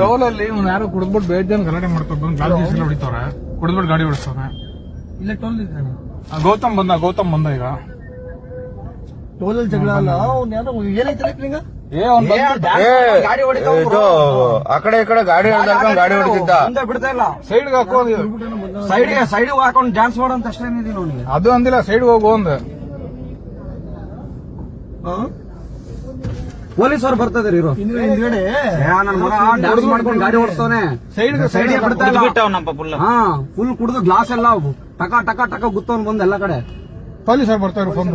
ಟೋಲಲ್ಲಿ ಅವ್ನು ಯಾರು ಕುಡಿದ್ಬಿಟ್ಟು ಬೇಜಾನ್ ಗಲಾಟೆ ಮಾಡ್ತಾರೆ ಗಾಡಿ ಎಲ್ಲ ಹೊಡಿತಾವ್ರೆ ಕುಡಿದ್ಬಿಟ್ಟು ಗಾಡಿ ಹೊಡಿಸ್ತಾನೆ ಇಲ್ಲ ಟೋಲ್ ಗೌತಮ್ ಬಂದ ಗೌತಮ್ ಬಂದ ಈಗ ಟೋಲಲ್ಲಿ ಜಗಳ ಅಲ್ಲ ಆ ಕಡೆ ಈ ಕಡೆ ಗಾಡಿ ಗಾಡಿ ಸೈಡ್ ಸೈಡ್ ಸೈಡ್ ಹಾಕೊಂಡು ಡ್ಯಾನ್ಸ್ ಮಾಡೋ ಅಂತ ಅಷ್ಟೇ ಅದು ಅಂದಿಲ್ಲ ಸೈಡ್ ಹೋಗು ಪೊಲೀಸ್ ಅವ್ರು ಬರ್ತದೆ ಮಾಡ್ಕೊಂಡು ಗಾಡಿ ಓಡಿಸ್ತಾನೆ ಹಾ ಫುಲ್ ಕುಡಿದು ಗ್ಲಾಸ್ ಎಲ್ಲ ಟಕ ಟಕ ಟಕ ಗುತ್ತವನ್ ಬಂದ್ ಎಲ್ಲ ಕಡೆ ಪೊಲೀಸ್ ಅವ್ರು ಬರ್ತಾರೆ ಫೋನ್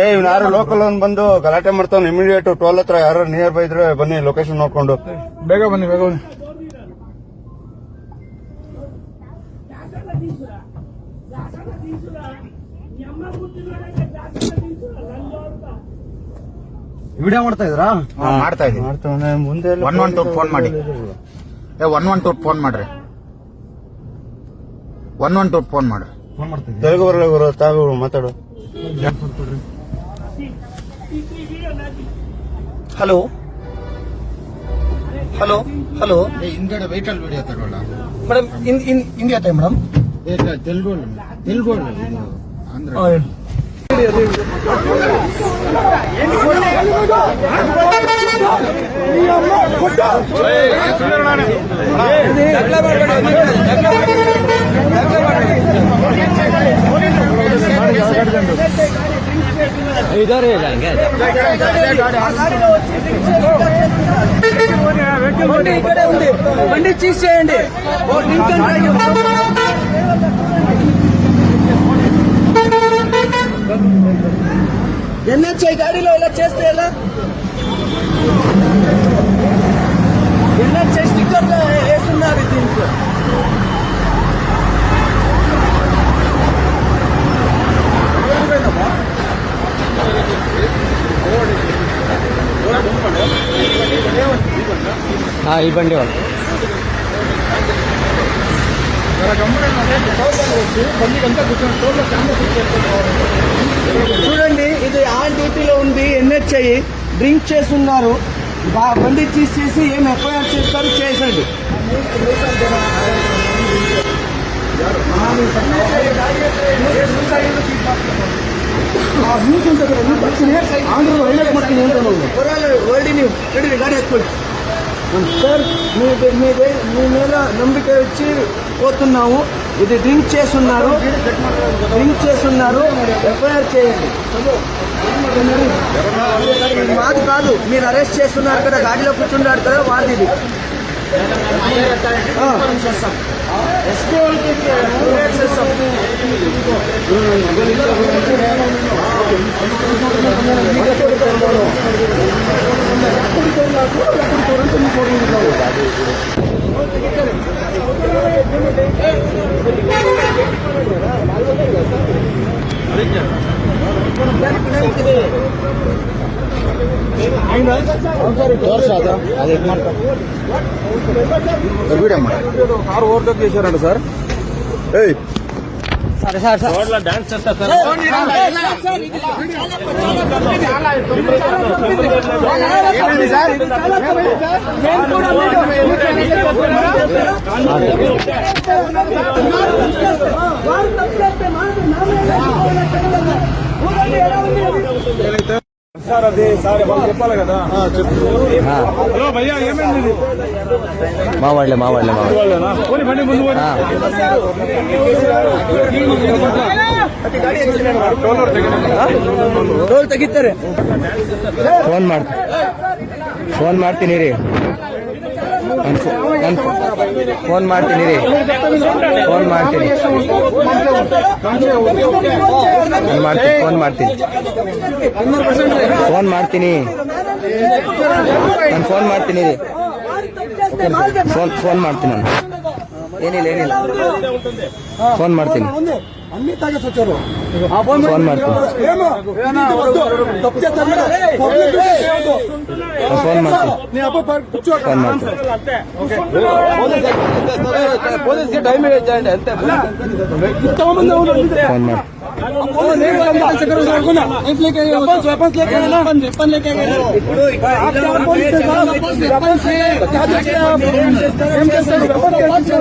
ಏ ಯಾರು ಲೋಕಲ್ ಒಂದ್ ಬಂದು ಗಲಾಟೆ ಮಾಡ್ತಾವ್ ಇಮಿಡಿಯೇಟ್ ಟೋಲ್ ಹತ್ರ ಯಾರು ನಿಯರ್ ಬೈ ಇದ್ರೆ ಬನ್ನಿ ಲೊಕೇಶನ್ ನೋಡ್ಕೊಂಡು ಬೇಗ ಬನ್ನಿ ಬೇಗ ಬನ್ನಿ ವಿಡಿಯೋ ಮಾಡ್ತಾ ಇದ್ರಾ ಮಾಡ್ತಾ ಇದ್ದೀನಿ ಮುಂದೆ ಒನ್ ಒನ್ ಟು ಫೋನ್ ಮಾಡಿ ಏ ಒನ್ ಒನ್ ಟು ಫೋನ್ ಮಾಡ್ರಿ ಒನ್ ಒನ್ ಟು ಫೋನ್ ಮಾಡ್ರಿ ತೆಲುಗು ಬರ್ಲಿ ಗುರು ತಾವು ಮಾತಾಡು ಹಲೋ ಹಲೋ ಹಲೋ ಹಿಂದ್ಗಡೆ ವೆಹಿಕಲ್ ವಿಡಿಯೋ ತಗೊಳ್ಳ ಮೇಡಮ್ ಹಿಂದೆ ಹಿಂದೆ ಮೇಡಮ್ తెలుగు తెలుగు ఇక్కడే ఉంది బండి చీజ్ చేయండి ఎన్హెచ్ఐ గాడిలో ఇలా చేస్తే ఎలా ఎన్హెచ్ఐ స్టిక్కర్ వేస్తున్నారు దీంట్లో ఇవ్వండి వాళ్ళు చూడండి ఇది వచ్చాయి డ్రింక్ చేస్తున్నారు బండి తీసేసి ఏం ఎఫ్ఐఆర్ చేస్తారు చేసండి సార్ మీ మీద మీ మీద నమ్మిక వచ్చి పోతున్నాము ఇది డ్రింక్ చేస్తున్నారు డ్రింక్ చేస్తున్నారు ఎఫ్ఐఆర్ చేయండి మాది కాదు మీరు అరెస్ట్ చేస్తున్నారు కదా గాడిలో కూర్చున్నారు కదా వాడిది ఇది కారు ఓవర్టేక్ చేశారంట సార్ ఏయ్ సార్ సార్ మావాడలే మావాడలే టోಲ್ ತೆಗಿತಾರೆ ಫೋನ್ ಮಾಡ್ತೀನಿ ಫೋನ್ ಮಾಡ್ತೀನಿ ರೀ ನಾನು ಫೋನ್ ಮಾಡ್ತೀನಿ ರೀ ಫೋನ್ ಮಾಡ್ತೀನಿ ನಾನು ಮಾಡ್ತೀನಿ ಫೋನ್ ಮಾಡ್ತೀನಿ ಫೋನ್ ಮಾಡ್ತೀನಿ ನಾನು ಫೋನ್ ಮಾಡ್ತೀನಿ ರೀ ಫೋನ್ ಫೋನ್ ಮಾಡ್ತೀನಿ ನಾನು ಏನಿಲ್ಲ ಏನಿಲ್ಲ ಫೋನ್ ಮಾಡ್ತೀನಿ ಫೋನ್ ಮಾಡ್ತೀನಿ ఫోన్ మాకు ఫోన్ మాకు ఫోన్ మాకు ఇప్పుడు